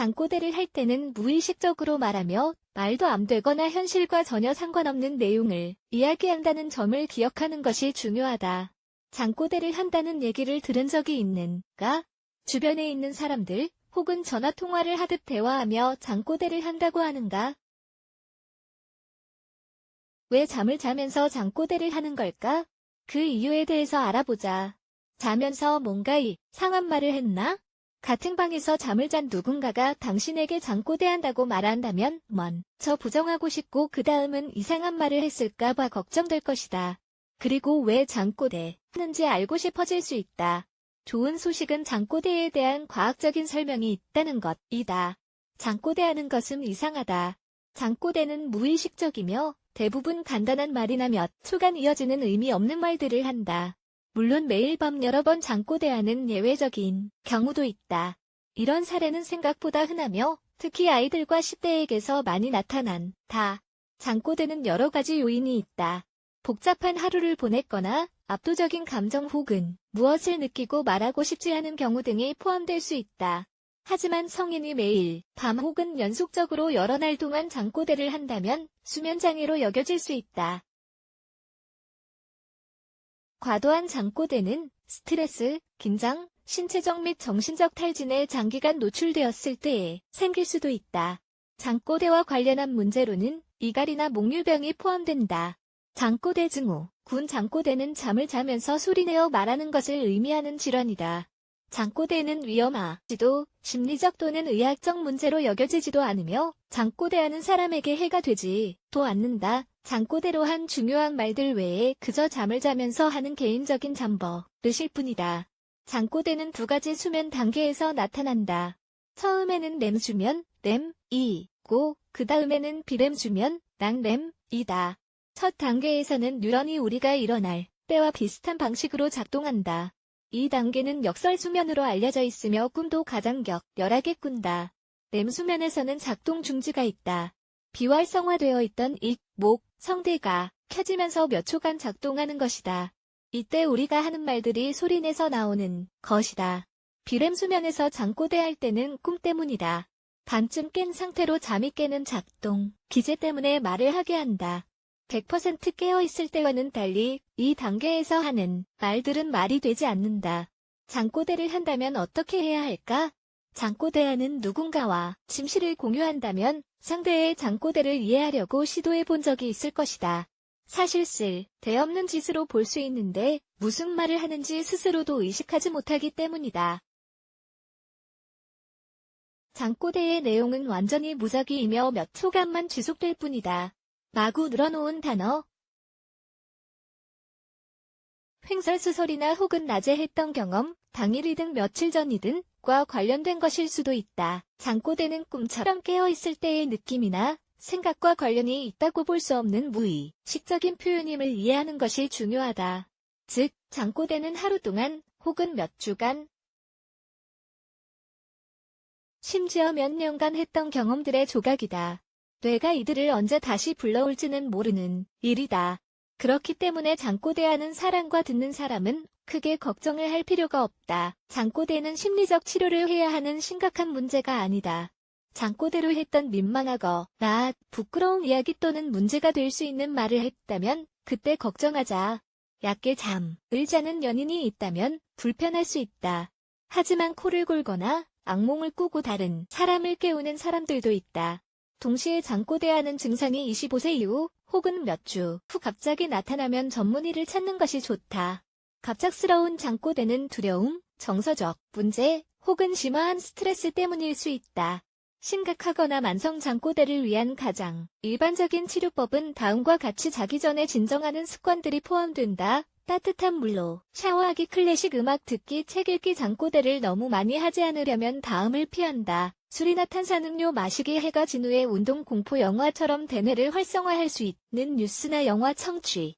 장꼬대를 할 때는 무의식적으로 말하며 말도 안 되거나 현실과 전혀 상관없는 내용을 이야기한다는 점을 기억하는 것이 중요하다. 장꼬대를 한다는 얘기를 들은 적이 있는가? 주변에 있는 사람들 혹은 전화 통화를 하듯 대화하며 장꼬대를 한다고 하는가? 왜 잠을 자면서 장꼬대를 하는 걸까? 그 이유에 대해서 알아보자. 자면서 뭔가 이상한 말을 했나? 같은 방에서 잠을 잔 누군가가 당신에게 장꼬대한다고 말한다면 먼저 부정하고 싶고 그 다음은 이상한 말을 했을까봐 걱정될 것이다. 그리고 왜 장꼬대 하는지 알고 싶어질 수 있다. 좋은 소식은 장꼬대에 대한 과학적인 설명이 있다는 것이다. 장꼬대하는 것은 이상하다. 장꼬대는 무의식적이며 대부분 간단한 말이나 몇 초간 이어지는 의미 없는 말들을 한다. 물론 매일 밤 여러 번 장꼬대하는 예외적인 경우도 있다. 이런 사례는 생각보다 흔하며 특히 아이들과 10대에게서 많이 나타난다. 장꼬대는 여러 가지 요인이 있다. 복잡한 하루를 보냈거나 압도적인 감정 혹은 무엇을 느끼고 말하고 싶지 않은 경우 등이 포함될 수 있다. 하지만 성인이 매일 밤 혹은 연속적으로 여러 날 동안 장꼬대를 한다면 수면장애로 여겨질 수 있다. 과도한 장꼬대는 스트레스, 긴장, 신체적 및 정신적 탈진에 장기간 노출되었을 때에 생길 수도 있다. 장꼬대와 관련한 문제로는 이갈이나 목류병이 포함된다. 장꼬대 증후, 군 장꼬대는 잠을 자면서 소리내어 말하는 것을 의미하는 질환이다. 장꼬대는 위험하지도 심리적 또는 의학적 문제로 여겨지지도 않으며 장꼬대하는 사람에게 해가 되지 도 않는다. 장꼬대로 한 중요한 말들 외에 그저 잠을 자면서 하는 개인적인 잠버릇일 뿐이다. 장꼬대는 두 가지 수면 단계에서 나타난다. 처음에는 렘 수면, 렘이고 그 다음에는 비렘 수면, 낭렘이다. 첫 단계에서는 뉴런이 우리가 일어날 때와 비슷한 방식으로 작동한다. 이 단계는 역설 수면으로 알려져 있으며 꿈도 가장 격렬하게 꾼다. 렘 수면에서는 작동 중지가 있다. 비활성화되어 있던 입, 목, 성대가 켜지면서 몇 초간 작동하는 것이다. 이때 우리가 하는 말들이 소리내서 나오는 것이다. 비렘 수면에서 잠꼬대할 때는 꿈 때문이다. 반쯤 깬 상태로 잠이 깨는 작동, 기제 때문에 말을 하게 한다. 100% 깨어있을 때와는 달리 이 단계에서 하는 말들은 말이 되지 않는다. 장꼬대를 한다면 어떻게 해야 할까? 장꼬대하는 누군가와 침실을 공유한다면 상대의 장꼬대를 이해하려고 시도해 본 적이 있을 것이다. 사실 쓸, 대없는 짓으로 볼 수 있는데 무슨 말을 하는지 스스로도 의식하지 못하기 때문이다. 장꼬대의 내용은 완전히 무작위이며 몇 초간만 지속될 뿐이다. 마구 늘어놓은 단어 횡설수설이나 혹은 낮에 했던 경험, 당일이든 며칠 전이든 과 관련된 것일 수도 있다. 잠꼬대는 꿈처럼 깨어있을 때의 느낌이나 생각과 관련이 있다고 볼 수 없는 무의식적인 표현임을 이해하는 것이 중요하다. 즉, 잠꼬대는 하루 동안 혹은 몇 주간 심지어 몇 년간 했던 경험들의 조각이다. 뇌가 이들을 언제 다시 불러올지는 모르는 일이다. 그렇기 때문에 장꼬대하는 사람과 듣는 사람은 크게 걱정을 할 필요가 없다. 장꼬대는 심리적 치료를 해야 하는 심각한 문제가 아니다. 장꼬대로 했던 민망하거나 부끄러운 이야기 또는 문제가 될 수 있는 말을 했다면 그때 걱정하자. 약게 잠을 자는 연인이 있다면 불편할 수 있다. 하지만 코를 골거나 악몽을 꾸고 다른 사람을 깨우는 사람들도 있다. 동시에 장꼬대하는 증상이 25세 이후 혹은 몇 주 후 갑자기 나타나면 전문의를 찾는 것이 좋다. 갑작스러운 장꼬대는 두려움, 정서적 문제 혹은 심화한 스트레스 때문일 수 있다. 심각하거나 만성 장꼬대를 위한 가장 일반적인 치료법은 다음과 같이 자기 전에 진정하는 습관들이 포함된다. 따뜻한 물로 샤워하기 클래식 음악 듣기 책 읽기 장꼬대를 너무 많이 하지 않으려면 다음을 피한다. 술이나 탄산음료 마시기 해가 진 후에 운동 공포 영화처럼 대뇌를 활성화할 수 있는 뉴스나 영화 청취